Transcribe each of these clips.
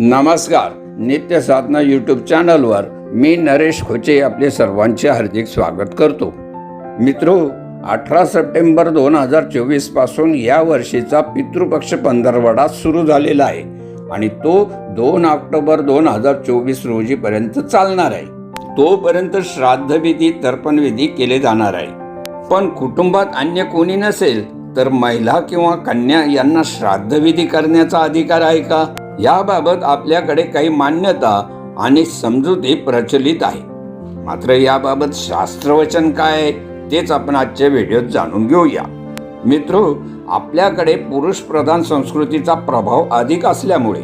नमस्कार नित्य साधना यूट्यूब चॅनलवर मी नरेश खोचे आपले सर्वांचे हार्दिक स्वागत करतो. मित्रो अठरा सप्टेंबर दोन हजार चोवीसपासून या वर्षीचा पितृपक्ष पंधरवडा सुरू झालेला आहे आणि तो दोन ऑक्टोबर दोन हजार चोवीस रोजीपर्यंत चालणार आहे. तोपर्यंत श्राद्धविधी तर्पणविधी केले जाणार आहे. पण कुटुंबात अन्य कोणी नसेल तर महिला किंवा कन्या यांना श्राद्धविधी करण्याचा अधिकार आहे का? याबाबत आपल्याकडे काही मान्यता आणि समजुती प्रचलित आहे. मात्र याबाबत शास्त्रवचन काय तेच आपण आजच्या व्हिडिओत जाणून घेऊया. मित्र आपल्याकडे पुरुष प्रधान संस्कृतीचा प्रभाव अधिक असल्यामुळे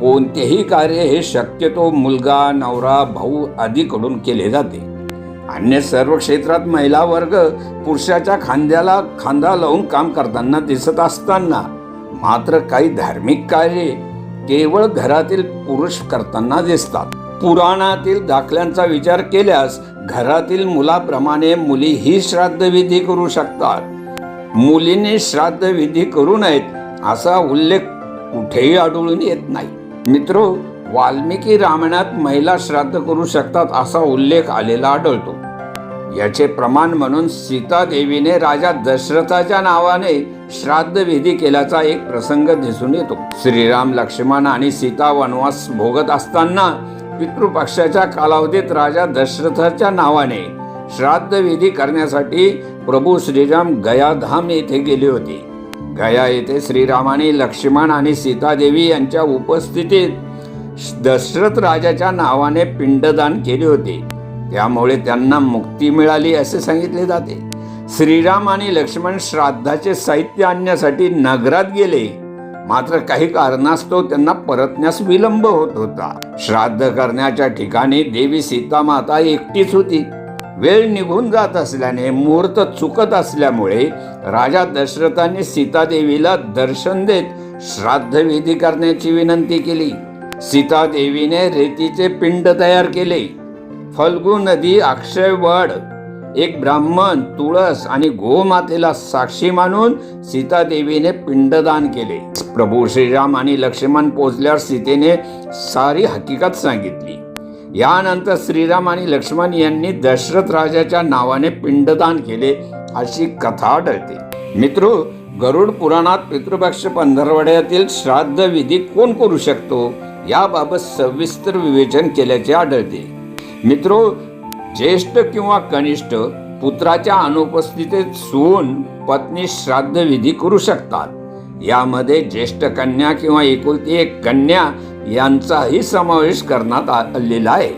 कोणतेही कार्य हे शक्यतो मुलगा नवरा भाऊ आदीकडून केले जाते. अन्य सर्व क्षेत्रात महिला वर्ग पुरुषाच्या खांद्याला खांदा लावून काम करताना दिसत असताना मात्र काही धार्मिक कार्ये केवळ घरातील पुरुष करताना दिसतात. पुराणातील दाखल्यांचा विचार केल्यास घरातील मुलाप्रमाणे मुली ही श्राद्धविधी करू शकतात. मुलीने श्राद्धविधी करू नयेत असा उल्लेख कुठेही आढळून येत नाही. मित्र वाल्मिकी रामायणात महिला श्राद्ध करू शकतात असा उल्लेख आलेला आढळतो. याचे प्रमाण म्हणून सीता देवीने राजा दशरथाच्या नावाने श्राद्ध विधी केल्याचा एक प्रसंग दिसून येतो. श्रीराम लक्ष्मण आणि सीता वनवास भोगत असताना पितृपक्षाच्या कालावधीत राजा दशरथाच्या नावाने श्राद्ध विधी करण्यासाठी प्रभू श्रीराम गयाधाम येथे गेले होते. गया येथे श्रीरामाने लक्ष्मण आणि सीतादेवी यांच्या उपस्थितीत दशरथ राजाच्या नावाने पिंडदान केले होते. त्यामुळे त्यांना मुक्ती मिळाली असे सांगितले जाते. श्रीराम आणि लक्ष्मण श्राद्धाचे साहित्य आणण्यासाठी नगरात गेले. मात्र काही कारणास्तव त्यांना परतण्यास विलंब होत होता. श्राद्ध करण्याच्या ठिकाणी देवी सीता माता एकटीच होती. वेळ निघून जात असल्याने मुहूर्त चुकत असल्यामुळे राजा दशरथाने सीतादेवीला दर्शन देत श्राद्धविधी करण्याची विनंती केली. सीतादेवीने रेतीचे पिंड तयार केले. फल्गू नदी अक्षयवड एक ब्राह्मण तुळस आणि गोमातेला साक्षी मानून सीतादेवीने पिंडदान केले. प्रभू श्रीराम आणि लक्ष्मण पोचल्यावर सीतेने सारी हकीकत सांगितली. यानंतर श्रीराम आणि लक्ष्मण यांनी दशरथ राजाच्या नावाने पिंडदान केले अशी कथा आढळते. मित्र गरुड पुराणात पितृपक्ष पंधरवड्यातील श्राद्ध विधी कोण करू शकतो? याबाबत सविस्तर विवेचन केल्याचे आढळते. मित्रो ज्येष्ठ किंवा कनिष्ठ पुत्राच्या अनुपस्थितीत सून पत्नी श्राद्ध विधी करू शकतात. यामध्ये ज्येष्ठ कन्या किंवा एकुलती एक कन्या यांचाही समावेश करण्यात आलेला आहे.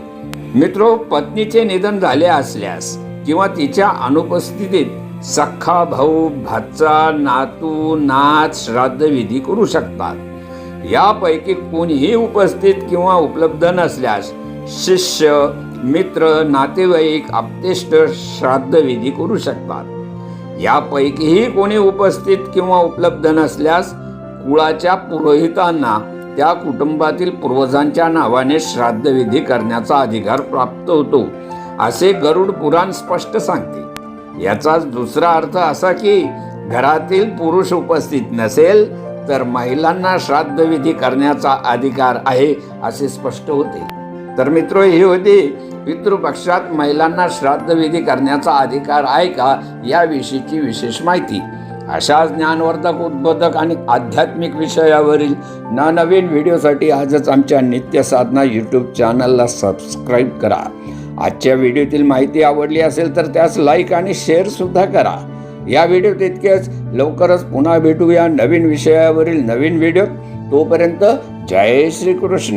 मित्रो पत्नीचे निधन झाले असल्यास किंवा तिच्या अनुपस्थितीत सख्खा भाऊ भाचा नातू नात श्राद्ध विधी करू शकतात. यापैकी कोणीही उपस्थित किंवा उपलब्ध नसल्यास शिष्य मित्र नातेवाईक आप्तेष्ट श्राद्ध विधी करू शकतात. यापैकीही कोणी उपस्थित किंवा उपलब्ध नसल्यास कुळाच्या पुरोहितांना त्या कुटुंबातील पूर्वजांच्या नावाने श्राद्धविधी करण्याचा अधिकार प्राप्त होतो असे गरुड पुराण स्पष्ट सांगते. याचाच दुसरा अर्थ असा की घरातील पुरुष उपस्थित नसेल तर महिलांना श्राद्धविधी करण्याचा अधिकार आहे असे स्पष्ट होते. तर मित्र ही होती पितृपक्षात महिलांना श्राद्धविधी करण्याचा अधिकार आहे का याविषयीची विशेष माहिती. अशा ज्ञानवर्धक उद्बोधक आणि आध्यात्मिक विषयावरील नवनवीन व्हिडिओसाठी आजच आमच्या नित्य साधना यूट्यूब चॅनलला सबस्क्राईब करा. आजच्या व्हिडिओतील माहिती आवडली असेल तर त्यास लाईक आणि शेअर सुद्धा करा. या व्हिडिओत इतकेच लवकरच पुन्हा भेटूया नवीन विषयावरील नवीन व्हिडिओ. तोपर्यंत जय श्री कृष्ण